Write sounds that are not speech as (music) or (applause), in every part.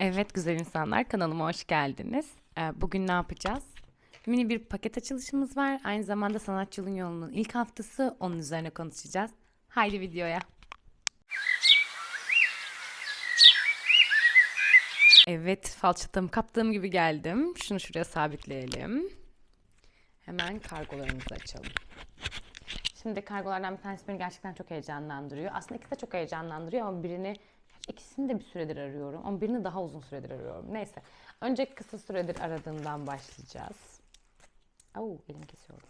Evet güzel insanlar kanalıma hoş geldiniz. Ee, Bugün ne yapacağız? Mini bir paket açılışımız var. Aynı zamanda sanatçılığın yolunun ilk haftası. Onun üzerine konuşacağız. Haydi videoya. Evet falçatamı kaptığım gibi geldim. Şunu şuraya sabitleyelim. Hemen kargolarımızı açalım. Şimdi kargolardan bir tanesi beni gerçekten çok heyecanlandırıyor. Aslında ikisi de çok heyecanlandırıyor ama birini ikisini de bir süredir arıyorum. Ama birini daha uzun süredir arıyorum. Neyse. Önce kısa süredir aradığımdan başlayacağız. Oo, elimi kesiyorum.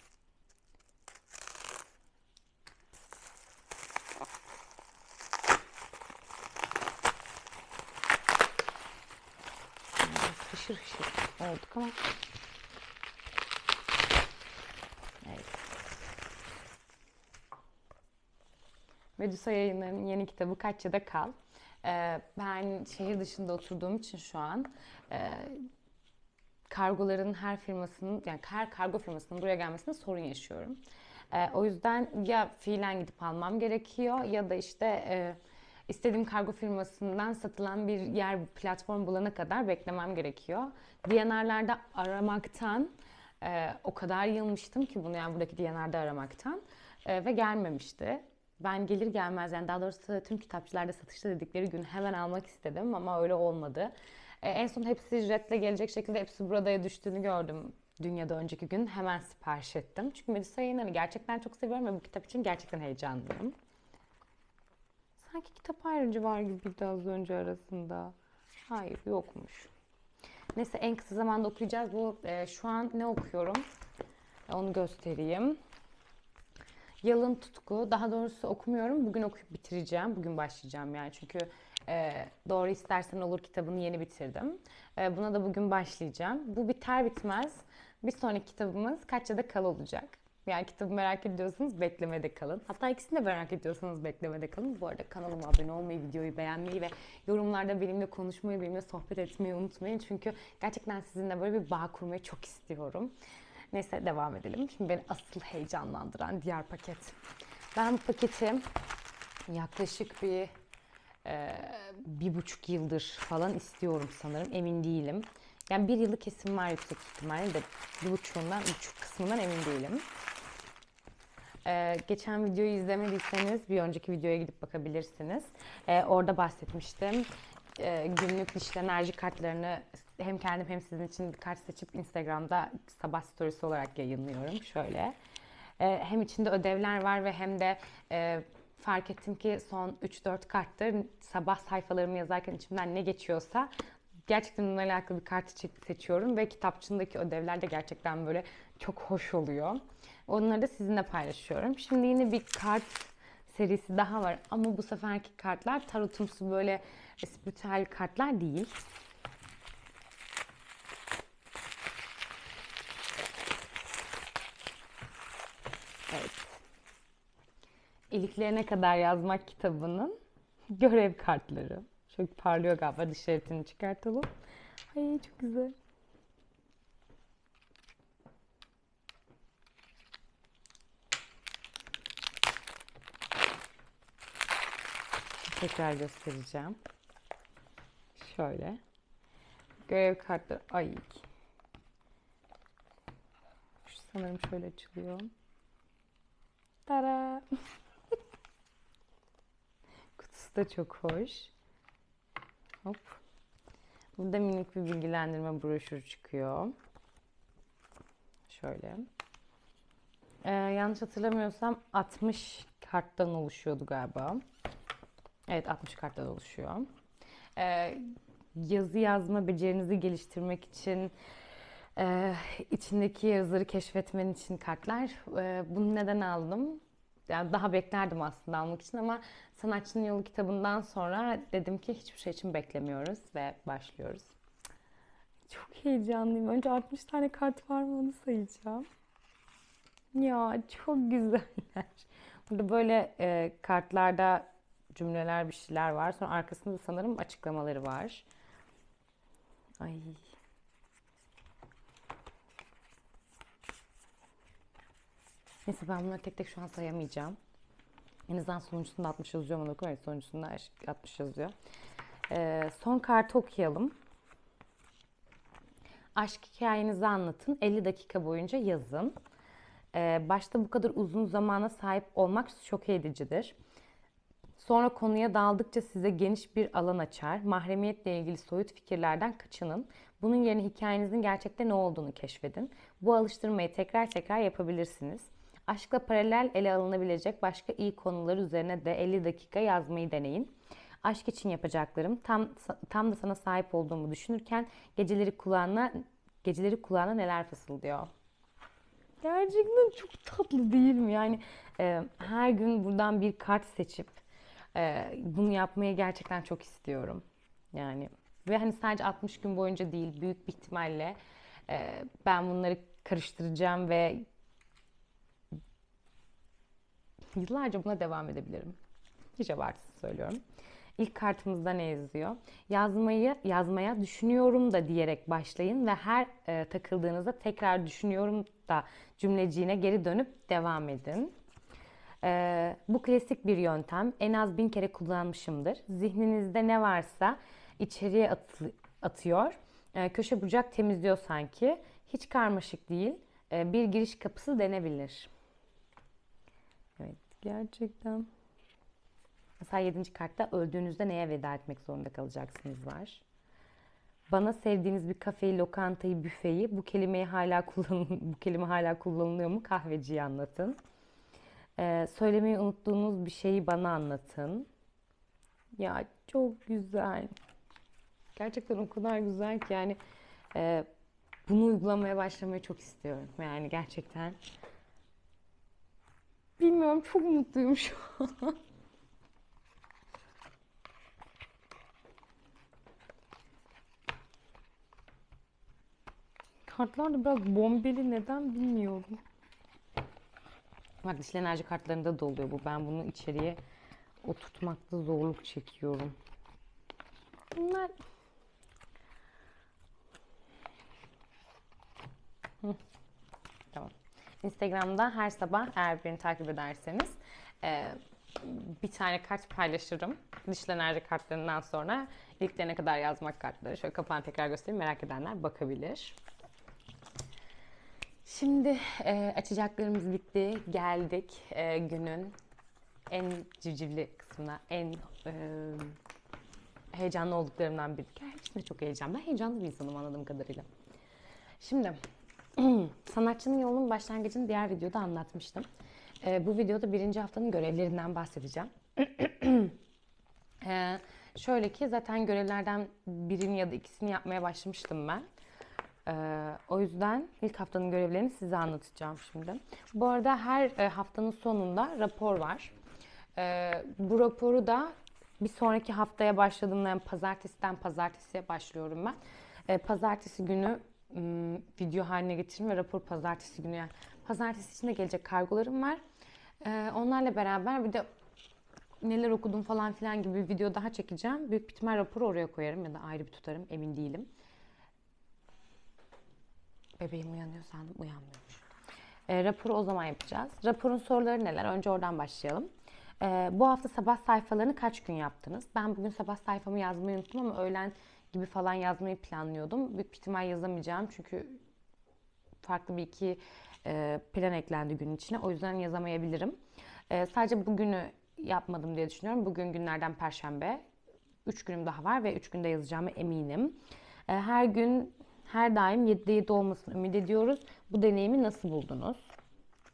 Hışır hışır olduk ama. Evet. Medusa yayınlarının yeni kitabı Kaç ya da Kal. Ee, ben şehir dışında oturduğum için şu an e, kargoların her firmasının yani her kargo firmasının buraya gelmesinde sorun yaşıyorum. Ee, o yüzden ya fiilen gidip almam gerekiyor ya da işte e, istediğim kargo firmasından satılan bir yer platform bulana kadar beklemem gerekiyor. DNR'larda aramaktan e, o kadar yılmıştım ki bunu yani buradaki DNR'da aramaktan e, ve gelmemişti. Ben gelir gelmez yani daha doğrusu tüm kitapçılarda satışta dedikleri gün hemen almak istedim ama öyle olmadı. E, en son hepsi ücretle gelecek şekilde hepsi buradaya düştüğünü gördüm dünyada önceki gün. Hemen sipariş ettim. Çünkü Medusa yayınlarını gerçekten çok seviyorum ve bu kitap için gerçekten heyecanlıyım. Sanki kitap ayrıcı var gibiydi az önce arasında. Hayır yokmuş. Neyse en kısa zamanda okuyacağız. Bu e, şu an ne okuyorum? E, Onu göstereyim. Yalın Tutku. Daha doğrusu okumuyorum. Bugün okuyup bitireceğim. Bugün başlayacağım yani. Çünkü e, Doğru İstersen Olur kitabını yeni bitirdim. E, buna da bugün başlayacağım. Bu biter bitmez bir sonraki kitabımız Kaç ya da Kal olacak. Yani kitabı merak ediyorsanız beklemede kalın. Hatta ikisini de merak ediyorsanız beklemede kalın. Bu arada kanalıma abone olmayı, videoyu beğenmeyi ve yorumlarda benimle konuşmayı, benimle sohbet etmeyi unutmayın. Çünkü gerçekten sizinle böyle bir bağ kurmayı çok istiyorum. Neyse devam edelim. Şimdi beni asıl heyecanlandıran diğer paket. Ben bu paketi yaklaşık bir e, bir buçuk yıldır falan istiyorum sanırım. Emin değilim. Yani bir yıllık kesim var yüksek ihtimalle de bir buçuğundan, buçuk kısmından emin değilim. Ee, geçen videoyu izlemediyseniz bir önceki videoya gidip bakabilirsiniz. Ee, orada bahsetmiştim. Ee, günlük dişli enerji kartlarını hem kendim hem sizin için bir kart seçip Instagram'da sabah storiesi olarak yayınlıyorum. Şöyle. Ee, hem içinde ödevler var ve hem de e, fark ettim ki son 3-4 karttır sabah sayfalarımı yazarken içimden ne geçiyorsa gerçekten onunla alakalı bir kartı seçiyorum ve kitapçındaki ödevler de gerçekten böyle çok hoş oluyor. Onları da sizinle paylaşıyorum. Şimdi yine bir kart serisi daha var ama bu seferki kartlar tarotumsu böyle spiritüel kartlar değil. Evet. İliklerine kadar yazmak kitabının (laughs) görev kartları. Çok parlıyor galiba dış şeritini çıkartalım. Ay çok güzel. Tekrar göstereceğim. Şöyle. Görev kartları. Ay. Sanırım şöyle açılıyor. Tara. (laughs) Da çok hoş. Hop. Burada minik bir bilgilendirme broşürü çıkıyor. Şöyle. Ee, yanlış hatırlamıyorsam 60 karttan oluşuyordu galiba. Evet 60 karttan oluşuyor. Ee, yazı yazma becerinizi geliştirmek için e, içindeki yazıları keşfetmen için kartlar. E, bunu neden aldım? Yani daha beklerdim aslında almak için ama Sanatçının Yolu kitabından sonra dedim ki hiçbir şey için beklemiyoruz ve başlıyoruz. Çok heyecanlıyım. Önce 60 tane kart var mı onu sayacağım. Ya çok güzeller. Burada böyle e, kartlarda cümleler bir şeyler var. Sonra arkasında da sanırım açıklamaları var. Ay. Neyse ben bunları tek tek şu an sayamayacağım. En azından sonuncusunda 60 yazıyor ama. Evet, sonuncusunda 60 yazıyor. Ee, son kartı okuyalım. Aşk hikayenizi anlatın. 50 dakika boyunca yazın. Ee, başta bu kadar uzun zamana sahip olmak şok edicidir. Sonra konuya daldıkça size geniş bir alan açar. Mahremiyetle ilgili soyut fikirlerden kaçının. Bunun yerine hikayenizin gerçekte ne olduğunu keşfedin. Bu alıştırmayı tekrar tekrar yapabilirsiniz. Aşkla paralel ele alınabilecek başka iyi konular üzerine de 50 dakika yazmayı deneyin. Aşk için yapacaklarım tam tam da sana sahip olduğumu düşünürken geceleri kulağına geceleri kulağına neler fısıldıyor. Gerçekten çok tatlı değil mi? Yani e, her gün buradan bir kart seçip e, bunu yapmayı gerçekten çok istiyorum. Yani ve hani sadece 60 gün boyunca değil büyük bir ihtimalle e, ben bunları karıştıracağım ve yıllarca buna devam edebilirim. Hiç abartısız söylüyorum. İlk kartımızda ne yazıyor? Yazmayı yazmaya düşünüyorum da diyerek başlayın ve her e, takıldığınızda tekrar düşünüyorum da cümleciğine geri dönüp devam edin. E, bu klasik bir yöntem. En az bin kere kullanmışımdır. Zihninizde ne varsa içeriye at, atıyor. E, köşe bucak temizliyor sanki. Hiç karmaşık değil. E, bir giriş kapısı denebilir. Gerçekten. Mesela 7. kartta öldüğünüzde neye veda etmek zorunda kalacaksınız var. Bana sevdiğiniz bir kafeyi, lokantayı, büfeyi bu kelimeyi hala kullan (laughs) bu kelime hala kullanılıyor mu kahveciyi anlatın. Ee, söylemeyi unuttuğunuz bir şeyi bana anlatın. Ya çok güzel. Gerçekten o kadar güzel ki yani e, bunu uygulamaya başlamayı çok istiyorum. Yani gerçekten bilmiyorum çok mutluyum şu an. Kartlar da biraz bombeli neden bilmiyorum. Bak dişli enerji kartlarında da oluyor bu. Ben bunu içeriye oturtmakta zorluk çekiyorum. Bunlar Hı. Tamam. Instagram'da her sabah eğer beni takip ederseniz e, bir tane kart paylaşırım. Dişli enerji kartlarından sonra ilklerine kadar yazmak kartları. Şöyle kapağını tekrar göstereyim. Merak edenler bakabilir. Şimdi e, açacaklarımız bitti. Geldik e, günün en civcivli kısmına, en e, heyecanlı olduklarımdan biri. Gerçekten çok heyecan. Ben heyecanlı bir insanım anladığım kadarıyla. Şimdi (clears throat) sanatçının yolunun başlangıcını diğer videoda anlatmıştım. E, bu videoda birinci haftanın görevlerinden bahsedeceğim. (clears throat) e, şöyle ki zaten görevlerden birini ya da ikisini yapmaya başlamıştım ben. Ee, o yüzden ilk haftanın görevlerini size anlatacağım şimdi. Bu arada her e, haftanın sonunda rapor var. Ee, bu raporu da bir sonraki haftaya başladığımda yani pazartesiden pazartesiye başlıyorum ben. Ee, pazartesi günü video haline getiririm ve rapor pazartesi günü yani pazartesi için de gelecek kargolarım var. Ee, onlarla beraber bir de neler okudum falan filan gibi bir video daha çekeceğim. Büyük ihtimal raporu oraya koyarım ya da ayrı bir tutarım emin değilim. Bebeğim uyanıyor sandım uyanmıyormuş. E, raporu o zaman yapacağız. Raporun soruları neler? Önce oradan başlayalım. E, bu hafta sabah sayfalarını kaç gün yaptınız? Ben bugün sabah sayfamı yazmayı unuttum ama öğlen gibi falan yazmayı planlıyordum. Büyük ihtimal yazamayacağım çünkü farklı bir iki e, plan eklendi gün içine. O yüzden yazamayabilirim. E, sadece bugünü yapmadım diye düşünüyorum. Bugün günlerden perşembe. Üç günüm daha var ve üç günde yazacağımı eminim. E, her gün her daim 7'de 7 olmasını ümit ediyoruz. Bu deneyimi nasıl buldunuz?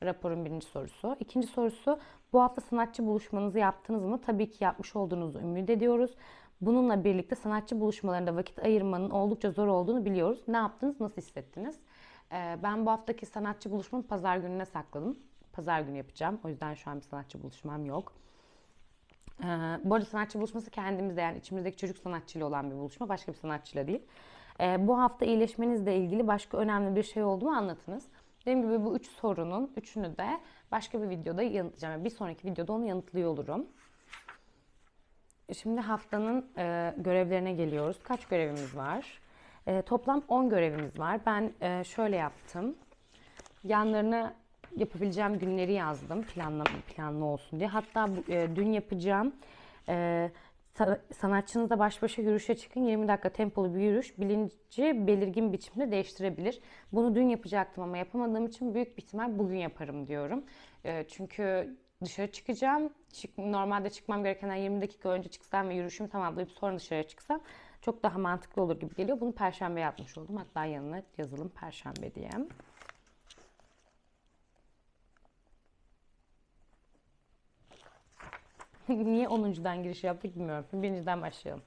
Raporun birinci sorusu. İkinci sorusu bu hafta sanatçı buluşmanızı yaptınız mı? Tabii ki yapmış olduğunuzu ümit ediyoruz. Bununla birlikte sanatçı buluşmalarında vakit ayırmanın oldukça zor olduğunu biliyoruz. Ne yaptınız? Nasıl hissettiniz? Ee, ben bu haftaki sanatçı buluşmamı pazar gününe sakladım. Pazar günü yapacağım. O yüzden şu an bir sanatçı buluşmam yok. Ee, bu arada sanatçı buluşması kendimizde yani içimizdeki çocuk sanatçıyla olan bir buluşma. Başka bir sanatçıyla değil. Ee, bu hafta iyileşmenizle ilgili başka önemli bir şey oldu mu anlatınız. Dediğim gibi bu üç sorunun üçünü de başka bir videoda yanıtlayacağım. Bir sonraki videoda onu yanıtlıyor olurum. Şimdi haftanın e, görevlerine geliyoruz. Kaç görevimiz var? E, toplam 10 görevimiz var. Ben e, şöyle yaptım. Yanlarına yapabileceğim günleri yazdım planlı, planlı olsun diye. Hatta bu, e, dün yapacağım e, Sa- Sanatçınızla baş başa yürüyüşe çıkın. 20 dakika tempolu bir yürüyüş bilinci belirgin biçimde değiştirebilir. Bunu dün yapacaktım ama yapamadığım için büyük bir ihtimal bugün yaparım diyorum. Ee, Çünkü dışarı çıkacağım. Çık, normalde çıkmam gerekenden 20 dakika önce çıksam ve yürüyüşümü tamamlayıp sonra dışarıya çıksam çok daha mantıklı olur gibi geliyor. Bunu perşembe yapmış oldum. Hatta yanına yazalım perşembe diye. (laughs) Niye 10.dan giriş yaptık bilmiyorum. Birinciden başlayalım.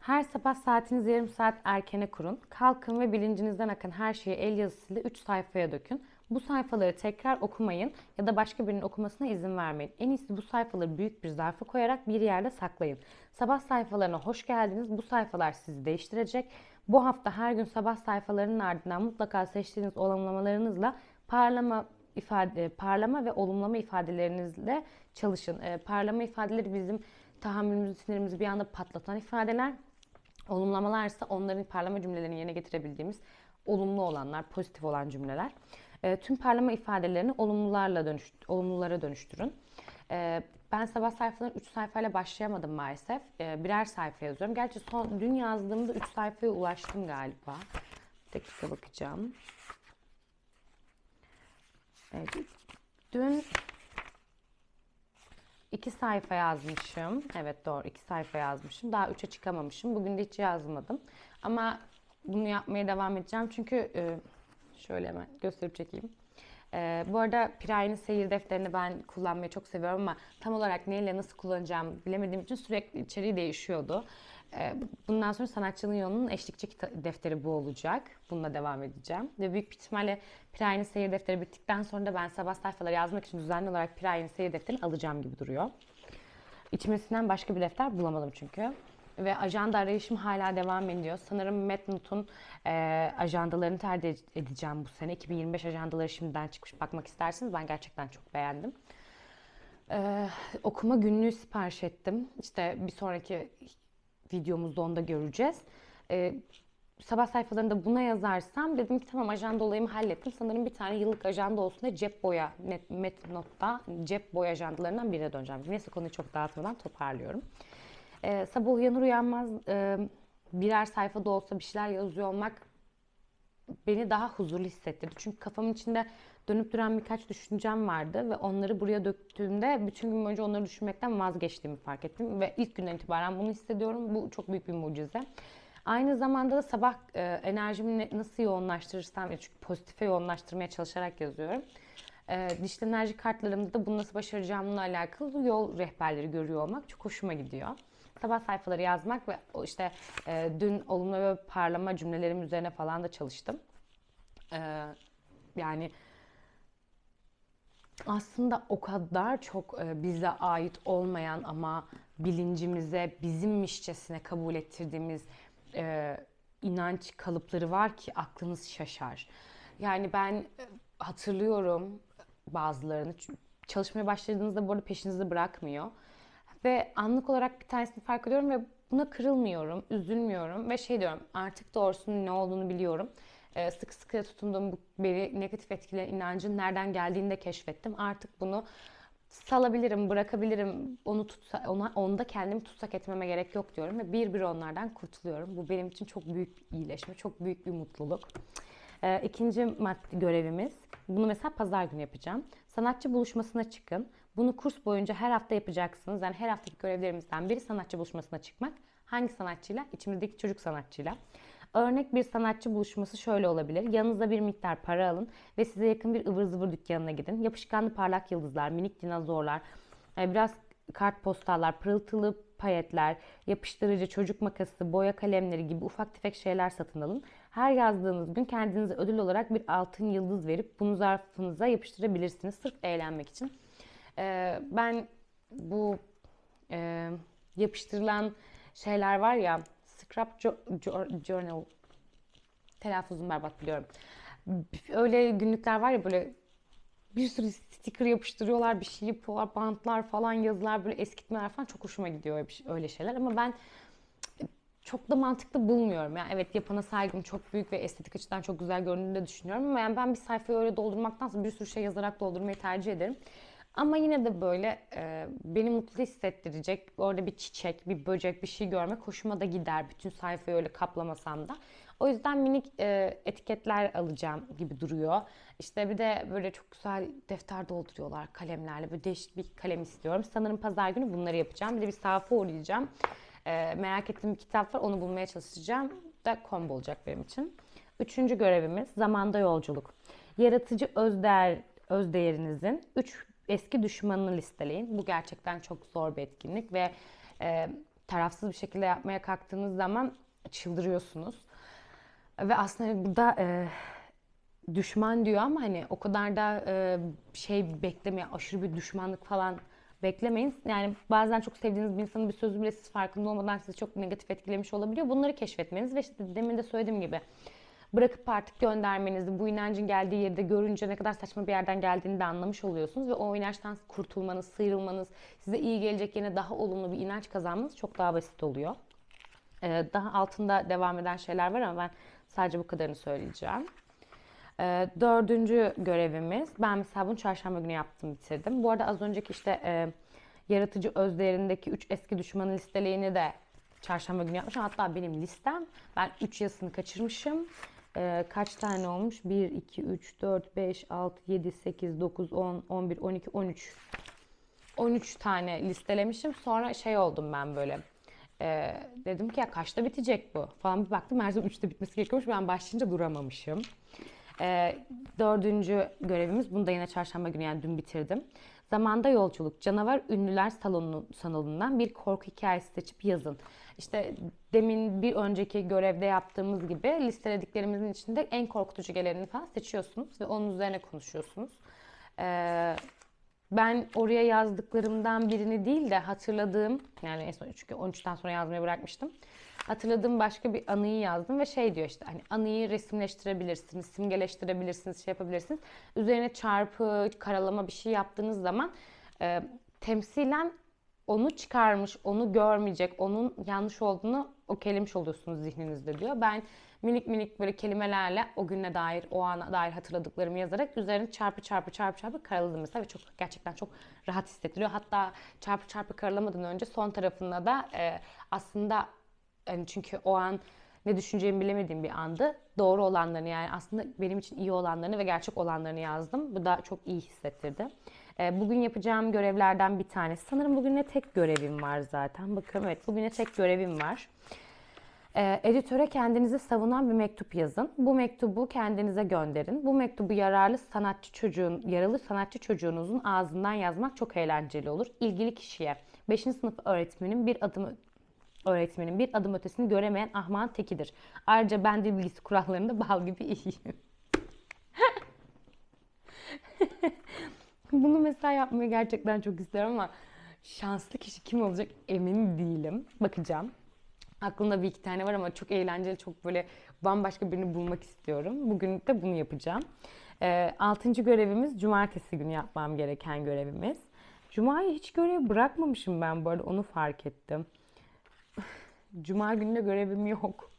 Her sabah saatinizi yarım saat erkene kurun. Kalkın ve bilincinizden akan her şeyi el yazısıyla 3 sayfaya dökün. Bu sayfaları tekrar okumayın ya da başka birinin okumasına izin vermeyin. En iyisi bu sayfaları büyük bir zarfa koyarak bir yerde saklayın. Sabah sayfalarına hoş geldiniz. Bu sayfalar sizi değiştirecek. Bu hafta her gün sabah sayfalarının ardından mutlaka seçtiğiniz olumlamalarınızla parlama ifade, parlama ve olumlama ifadelerinizle çalışın. E, parlama ifadeleri bizim tahammülümüzü, sinirimizi bir anda patlatan ifadeler. Olumlamalar ise onların parlama cümlelerini yerine getirebildiğimiz olumlu olanlar, pozitif olan cümleler. E, tüm parlama ifadelerini olumlularla dönüş, olumlulara dönüştürün. E, ben sabah sayfalarına 3 sayfayla başlayamadım maalesef. E, birer sayfa yazıyorum. Gerçi son dün yazdığımda 3 sayfaya ulaştım galiba. Bir dakika bakacağım. Evet. Dün iki sayfa yazmışım. Evet doğru iki sayfa yazmışım. Daha üçe çıkamamışım. Bugün de hiç yazmadım. Ama bunu yapmaya devam edeceğim. Çünkü e, şöyle hemen gösterip çekeyim. E, bu arada Piray'ın seyir defterini ben kullanmayı çok seviyorum ama tam olarak neyle nasıl kullanacağım bilemediğim için sürekli içeriği değişiyordu. E, bundan sonra Sanatçının Yolu'nun eşlikçi defteri bu olacak. Bununla devam edeceğim. Ve büyük bir ihtimalle Piray'ın seyir defteri bittikten sonra da ben sabah sayfaları yazmak için düzenli olarak Piray'ın seyir defterini alacağım gibi duruyor. İçmesinden başka bir defter bulamadım çünkü. Ve ajanda arayışım hala devam ediyor. Sanırım Metnot'un e, ajandalarını tercih edeceğim bu sene. 2025 ajandaları şimdiden çıkmış. Bakmak isterseniz ben gerçekten çok beğendim. E, okuma günlüğü sipariş ettim. İşte bir sonraki videomuzda onu da göreceğiz. E, sabah sayfalarında buna yazarsam dedim ki tamam ajanda olayımı hallettim. Sanırım bir tane yıllık ajanda olsun diye cep boya net, Metnot'ta cep boya ajandalarından birine döneceğim. Neyse konuyu çok dağıtmadan toparlıyorum. Ee, sabah uyanır uyanmaz e, birer sayfada olsa bir şeyler yazıyor olmak beni daha huzurlu hissettirdi. Çünkü kafamın içinde dönüp duran birkaç düşüncem vardı ve onları buraya döktüğümde bütün gün boyunca onları düşünmekten vazgeçtiğimi fark ettim. Ve ilk günden itibaren bunu hissediyorum. Bu çok büyük bir mucize. Aynı zamanda da sabah e, enerjimi ne- nasıl yoğunlaştırırsam, çünkü pozitife yoğunlaştırmaya çalışarak yazıyorum. E, dişli enerji kartlarımda da bunu nasıl başaracağımla alakalı yol rehberleri görüyor olmak çok hoşuma gidiyor. Sabah sayfaları yazmak ve işte e, dün olumlu ve parlama cümlelerim üzerine falan da çalıştım. E, yani aslında o kadar çok e, bize ait olmayan ama bilincimize bizimmişçesine kabul ettirdiğimiz e, inanç kalıpları var ki aklınız şaşar. Yani ben e, hatırlıyorum bazılarını. Çalışmaya başladığınızda bu arada peşinizi bırakmıyor. Ve anlık olarak bir tanesini fark ediyorum ve buna kırılmıyorum, üzülmüyorum ve şey diyorum artık doğrusunun ne olduğunu biliyorum. Ee, sıkı sıkı tutunduğum bu beni negatif etkileyen inancın nereden geldiğini de keşfettim. Artık bunu salabilirim, bırakabilirim, onu tutsa, ona, onda kendimi tutsak etmeme gerek yok diyorum ve bir bir onlardan kurtuluyorum. Bu benim için çok büyük bir iyileşme, çok büyük bir mutluluk. Ee, ikinci madde görevimiz, bunu mesela pazar günü yapacağım. Sanatçı buluşmasına çıkın. Bunu kurs boyunca her hafta yapacaksınız. Yani her haftaki görevlerimizden biri sanatçı buluşmasına çıkmak. Hangi sanatçıyla? İçimizdeki çocuk sanatçıyla. Örnek bir sanatçı buluşması şöyle olabilir. Yanınıza bir miktar para alın ve size yakın bir ıvır zıvır dükkanına gidin. Yapışkanlı parlak yıldızlar, minik dinozorlar, e, biraz kartpostallar, pırıltılı payetler, yapıştırıcı, çocuk makası, boya kalemleri gibi ufak tefek şeyler satın alın. Her yazdığınız gün kendinize ödül olarak bir altın yıldız verip bunu zarfınıza yapıştırabilirsiniz sırf eğlenmek için. Ee, ben bu e, yapıştırılan şeyler var ya scrap jo- jo- journal telaffuzum berbat biliyorum. Öyle günlükler var ya böyle bir sürü sticker yapıştırıyorlar, bir şey yapıyorlar, bantlar falan, yazılar, böyle eskitmeler falan çok hoşuma gidiyor öyle şey- şeyler. Ama ben çok da mantıklı bulmuyorum. Yani evet yapana saygım çok büyük ve estetik açıdan çok güzel göründüğünü de düşünüyorum ama yani ben bir sayfayı öyle doldurmaktansa bir sürü şey yazarak doldurmayı tercih ederim. Ama yine de böyle e, beni mutlu hissettirecek orada bir çiçek, bir böcek, bir şey görmek hoşuma da gider. Bütün sayfayı öyle kaplamasam da. O yüzden minik e, etiketler alacağım gibi duruyor. İşte bir de böyle çok güzel defter dolduruyorlar kalemlerle. Böyle değişik bir kalem istiyorum. Sanırım pazar günü bunları yapacağım. Bir de bir sayfa uğrayacağım. E, merak ettiğim bir kitap var. Onu bulmaya çalışacağım. Da combo olacak benim için. Üçüncü görevimiz zamanda yolculuk. Yaratıcı özdeğer, özdeğerinizin üç eski düşmanını listeleyin. Bu gerçekten çok zor bir etkinlik ve e, tarafsız bir şekilde yapmaya kalktığınız zaman çıldırıyorsunuz. Ve aslında burada e, düşman diyor ama hani o kadar da e, şey beklemeyin, aşırı bir düşmanlık falan beklemeyin. Yani bazen çok sevdiğiniz bir insanın bir sözü bile siz farkında olmadan sizi çok negatif etkilemiş olabiliyor. Bunları keşfetmeniz ve işte demin de söylediğim gibi bırakıp artık göndermenizi, bu inancın geldiği yerde görünce ne kadar saçma bir yerden geldiğini de anlamış oluyorsunuz ve o inançtan kurtulmanız, sıyrılmanız, size iyi gelecek yerine daha olumlu bir inanç kazanmanız çok daha basit oluyor. Ee, daha altında devam eden şeyler var ama ben sadece bu kadarını söyleyeceğim. Ee, dördüncü görevimiz, ben mesela bunu çarşamba günü yaptım, bitirdim. Bu arada az önceki işte e, yaratıcı özlerindeki üç eski düşmanı listelerini de çarşamba günü yapmışım. Hatta benim listem, ben 3 yazısını kaçırmışım. Ee, kaç tane olmuş? 1, 2, 3, 4, 5, 6, 7, 8, 9, 10, 11, 12, 13. 13 tane listelemişim. Sonra şey oldum ben böyle. Ee, dedim ki ya kaçta bitecek bu? Falan bir baktım zaman 3'te bitmesi gerekiyormuş. Ben başlayınca duramamışım. Ee, dördüncü görevimiz. Bunu da yine çarşamba günü yani dün bitirdim. Zamanda yolculuk. Canavar Ünlüler Salonu, salonundan bir korku hikayesi seçip yazın. İşte demin bir önceki görevde yaptığımız gibi listelediklerimizin içinde en korkutucu geleni falan seçiyorsunuz ve onun üzerine konuşuyorsunuz. Ee, ben oraya yazdıklarımdan birini değil de hatırladığım yani en son çünkü 13'ten sonra yazmayı bırakmıştım. Hatırladığım başka bir anıyı yazdım ve şey diyor işte hani anıyı resimleştirebilirsiniz, simgeleştirebilirsiniz, şey yapabilirsiniz. Üzerine çarpı, karalama bir şey yaptığınız zaman e, temsilen onu çıkarmış, onu görmeyecek, onun yanlış olduğunu okeylemiş oluyorsunuz zihninizde diyor. Ben minik minik böyle kelimelerle o güne dair, o ana dair hatırladıklarımı yazarak üzerine çarpı çarpı çarpı çarpı karaladım mesela ve çok gerçekten çok rahat hissettiriyor. Hatta çarpı çarpı karalamadan önce son tarafında da e, aslında yani çünkü o an ne düşüneceğimi bilemediğim bir andı. Doğru olanlarını yani aslında benim için iyi olanlarını ve gerçek olanlarını yazdım. Bu da çok iyi hissettirdi. E, bugün yapacağım görevlerden bir tanesi. Sanırım bugün ne tek görevim var zaten. Bakıyorum evet bugün ne tek görevim var. E, editöre kendinizi savunan bir mektup yazın. Bu mektubu kendinize gönderin. Bu mektubu yararlı sanatçı çocuğun, yaralı sanatçı çocuğunuzun ağzından yazmak çok eğlenceli olur. İlgili kişiye 5. sınıf öğretmenin bir adım öğretmenin bir adım ötesini göremeyen ahman tekidir. Ayrıca ben dil bilgisi kurallarında bal gibi iyiyim. Bunu mesela yapmayı gerçekten çok isterim ama şanslı kişi kim olacak emin değilim. Bakacağım. Aklımda bir iki tane var ama çok eğlenceli, çok böyle bambaşka birini bulmak istiyorum. Bugün de bunu yapacağım. E, altıncı görevimiz cumartesi günü yapmam gereken görevimiz. Cuma'yı hiç görev bırakmamışım ben bu arada onu fark ettim. Cuma gününe görevim yok.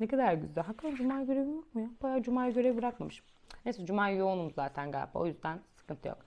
Ne kadar güzel. Hakikaten Cuma görevim yok mu ya? Bayağı Cuma görev bırakmamışım. Neyse Cuma yoğunum zaten galiba. O yüzden sıkıntı yok.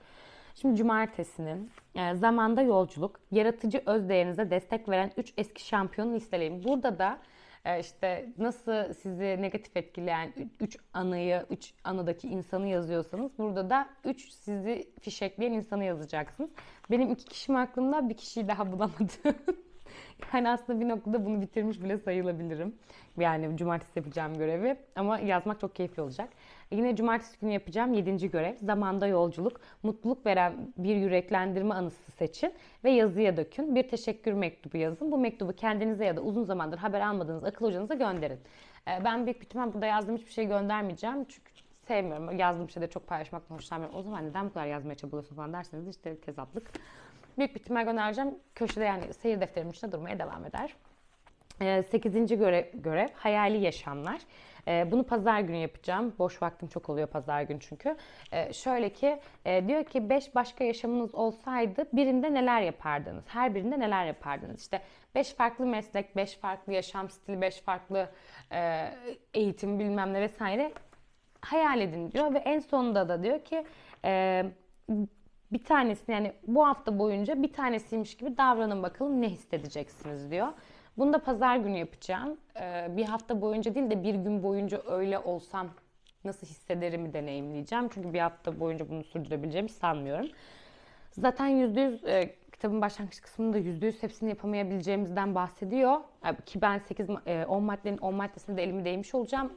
Şimdi cumartesinin e, zamanda yolculuk, yaratıcı öz değerinize destek veren 3 eski şampiyonu listeleyin. Burada da e, işte nasıl sizi negatif etkileyen 3 anıyı, 3 anıdaki insanı yazıyorsanız burada da 3 sizi fişekleyen insanı yazacaksınız. Benim iki kişim aklımda bir kişiyi daha bulamadım. (laughs) (laughs) yani aslında bir noktada bunu bitirmiş bile sayılabilirim. Yani cumartesi yapacağım görevi ama yazmak çok keyifli olacak. Yine cumartesi günü yapacağım 7. görev. Zamanda yolculuk. Mutluluk veren bir yüreklendirme anısı seçin ve yazıya dökün. Bir teşekkür mektubu yazın. Bu mektubu kendinize ya da uzun zamandır haber almadığınız akıl hocanıza gönderin. Ee, ben büyük ihtimal burada yazdığım hiçbir şey göndermeyeceğim. Çünkü sevmiyorum. Yazdığım şeyleri çok paylaşmaktan hoşlanmıyorum. O zaman neden bu kadar yazmaya çabalıyorsun falan derseniz işte tezatlık. Büyük bir ihtimal göndereceğim. Köşede yani seyir defterimin içinde durmaya devam eder. 8. Ee, görev, görev hayali yaşamlar. Ee, bunu pazar günü yapacağım. Boş vaktim çok oluyor pazar günü çünkü. Ee, şöyle ki e, diyor ki 5 başka yaşamınız olsaydı birinde neler yapardınız? Her birinde neler yapardınız? İşte 5 farklı meslek, 5 farklı yaşam stili, 5 farklı e, eğitim bilmem ne vesaire hayal edin diyor ve en sonunda da diyor ki e, bir tanesini yani bu hafta boyunca bir tanesiymiş gibi davranın bakalım ne hissedeceksiniz diyor. Bunu da pazar günü yapacağım. Ee, bir hafta boyunca değil de bir gün boyunca öyle olsam nasıl hissederimi deneyimleyeceğim. Çünkü bir hafta boyunca bunu sürdürebileceğimi sanmıyorum. Zaten %100 e, kitabın başlangıç kısmında %100 hepsini yapamayabileceğimizden bahsediyor. Ki ben 8 ma- e, 10 maddenin 10 maddesine de elimi değmiş olacağım.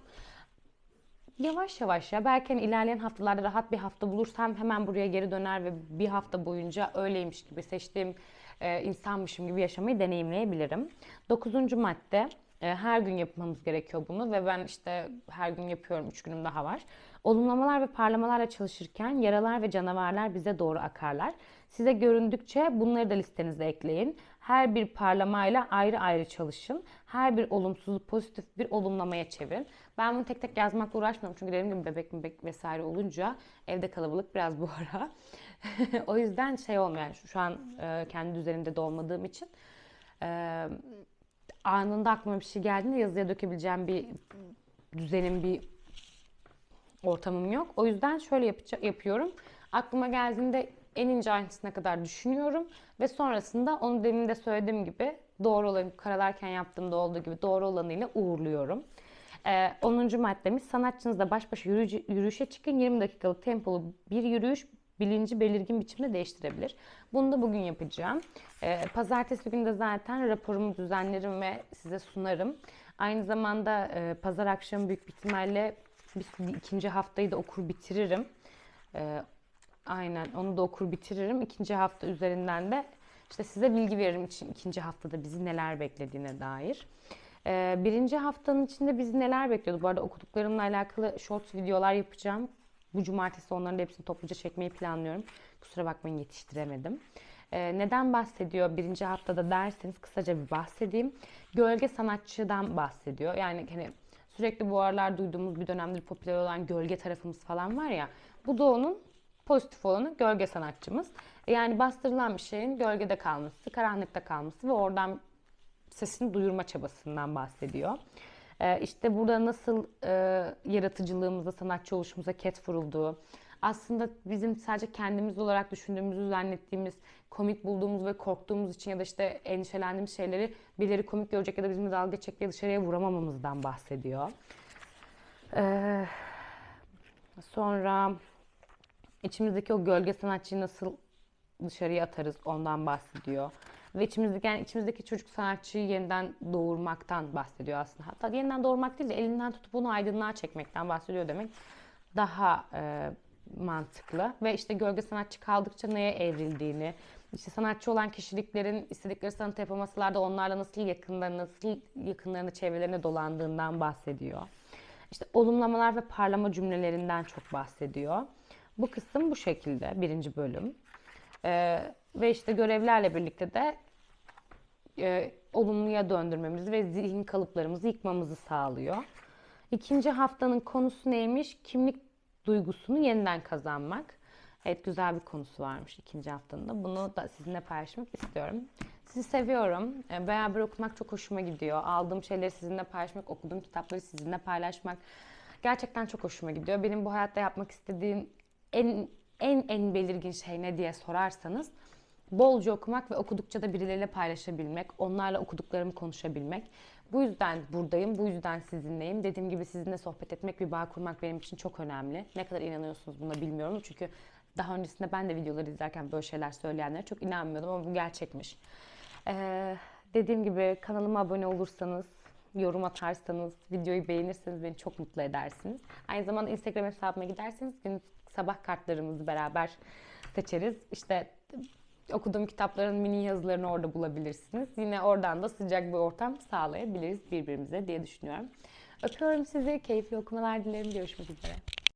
Yavaş yavaş ya belki hani ilerleyen haftalarda rahat bir hafta bulursam hemen buraya geri döner ve bir hafta boyunca öyleymiş gibi seçtiğim e, insanmışım gibi yaşamayı deneyimleyebilirim. Dokuzuncu madde her gün yapmamız gerekiyor bunu ve ben işte her gün yapıyorum. Üç günüm daha var. Olumlamalar ve parlamalarla çalışırken yaralar ve canavarlar bize doğru akarlar. Size göründükçe bunları da listenize ekleyin. Her bir parlamayla ayrı ayrı çalışın. Her bir olumsuzu pozitif bir olumlamaya çevirin. Ben bunu tek tek yazmakla uğraşmıyorum çünkü dediğim gibi bebek bebek vesaire olunca evde kalabalık biraz bu ara. (laughs) o yüzden şey olmuyor yani şu, an e, kendi düzenimde de olmadığım için anında aklıma bir şey geldiğinde yazıya dökebileceğim bir düzenim bir ortamım yok. O yüzden şöyle yapıyorum. Aklıma geldiğinde en ince ayrıntısına kadar düşünüyorum ve sonrasında onu demin de söylediğim gibi doğru olanı karalarken yaptığımda olduğu gibi doğru olanıyla uğurluyorum. Ee, 10. maddemiz sanatçınızla baş başa yürüyücü- yürüyüşe çıkın 20 dakikalık tempolu bir yürüyüş bilinci belirgin biçimde değiştirebilir. Bunu da bugün yapacağım. Ee, pazartesi günü de zaten raporumu düzenlerim ve size sunarım. Aynı zamanda e, pazar akşamı büyük bir ihtimalle bir, ikinci haftayı da okur bitiririm. Ee, aynen onu da okur bitiririm. İkinci hafta üzerinden de işte size bilgi veririm için ikinci haftada bizi neler beklediğine dair. Ee, birinci haftanın içinde bizi neler bekliyordu? Bu arada okuduklarımla alakalı short videolar yapacağım. Bu cumartesi onların hepsini topluca çekmeyi planlıyorum. Kusura bakmayın yetiştiremedim. Ee, neden bahsediyor birinci haftada derseniz kısaca bir bahsedeyim. Gölge sanatçıdan bahsediyor. Yani hani sürekli bu aralar duyduğumuz bir dönemdir popüler olan gölge tarafımız falan var ya. Bu da onun pozitif olanı gölge sanatçımız. Yani bastırılan bir şeyin gölgede kalması, karanlıkta kalması ve oradan sesini duyurma çabasından bahsediyor. Ee, işte burada nasıl e, yaratıcılığımıza, sanatçı oluşumuza ket vurulduğu, aslında bizim sadece kendimiz olarak düşündüğümüzü zannettiğimiz, komik bulduğumuz ve korktuğumuz için ya da işte endişelendiğimiz şeyleri birileri komik görecek ya da bizimle dalga geçecek dışarıya vuramamamızdan bahsediyor. Ee, sonra içimizdeki o gölge sanatçıyı nasıl dışarıya atarız ondan bahsediyor. Ve içimizdeki, yani içimizdeki çocuk sanatçıyı yeniden doğurmaktan bahsediyor aslında. Hatta yeniden doğurmak değil de elinden tutup onu aydınlığa çekmekten bahsediyor demek daha e, mantıklı. Ve işte gölge sanatçı kaldıkça neye evrildiğini, işte sanatçı olan kişiliklerin istedikleri sanatı yapamasalar da onlarla nasıl yakında, nasıl yakınlarını, çevrelerine dolandığından bahsediyor. İşte olumlamalar ve parlama cümlelerinden çok bahsediyor. Bu kısım bu şekilde birinci bölüm. Ee, ve işte görevlerle birlikte de e, olumluya döndürmemizi ve zihin kalıplarımızı yıkmamızı sağlıyor. İkinci haftanın konusu neymiş? Kimlik duygusunu yeniden kazanmak. Evet güzel bir konusu varmış ikinci haftanın da. Bunu da sizinle paylaşmak istiyorum. Sizi seviyorum. Ee, Beraber okumak çok hoşuma gidiyor. Aldığım şeyleri sizinle paylaşmak, okuduğum kitapları sizinle paylaşmak gerçekten çok hoşuma gidiyor. Benim bu hayatta yapmak istediğim en en en belirgin şey ne diye sorarsanız bolca okumak ve okudukça da birileriyle paylaşabilmek, onlarla okuduklarımı konuşabilmek. Bu yüzden buradayım, bu yüzden sizinleyim. Dediğim gibi sizinle sohbet etmek, bir bağ kurmak benim için çok önemli. Ne kadar inanıyorsunuz buna bilmiyorum çünkü daha öncesinde ben de videoları izlerken böyle şeyler söyleyenlere çok inanmıyordum ama bu gerçekmiş. Ee, dediğim gibi kanalıma abone olursanız, yorum atarsanız, videoyu beğenirseniz beni çok mutlu edersiniz. Aynı zamanda Instagram hesabıma giderseniz günlük sabah kartlarımızı beraber seçeriz. İşte okuduğum kitapların mini yazılarını orada bulabilirsiniz. Yine oradan da sıcak bir ortam sağlayabiliriz birbirimize diye düşünüyorum. Öpüyorum sizi. Keyifli okumalar dilerim. Görüşmek üzere.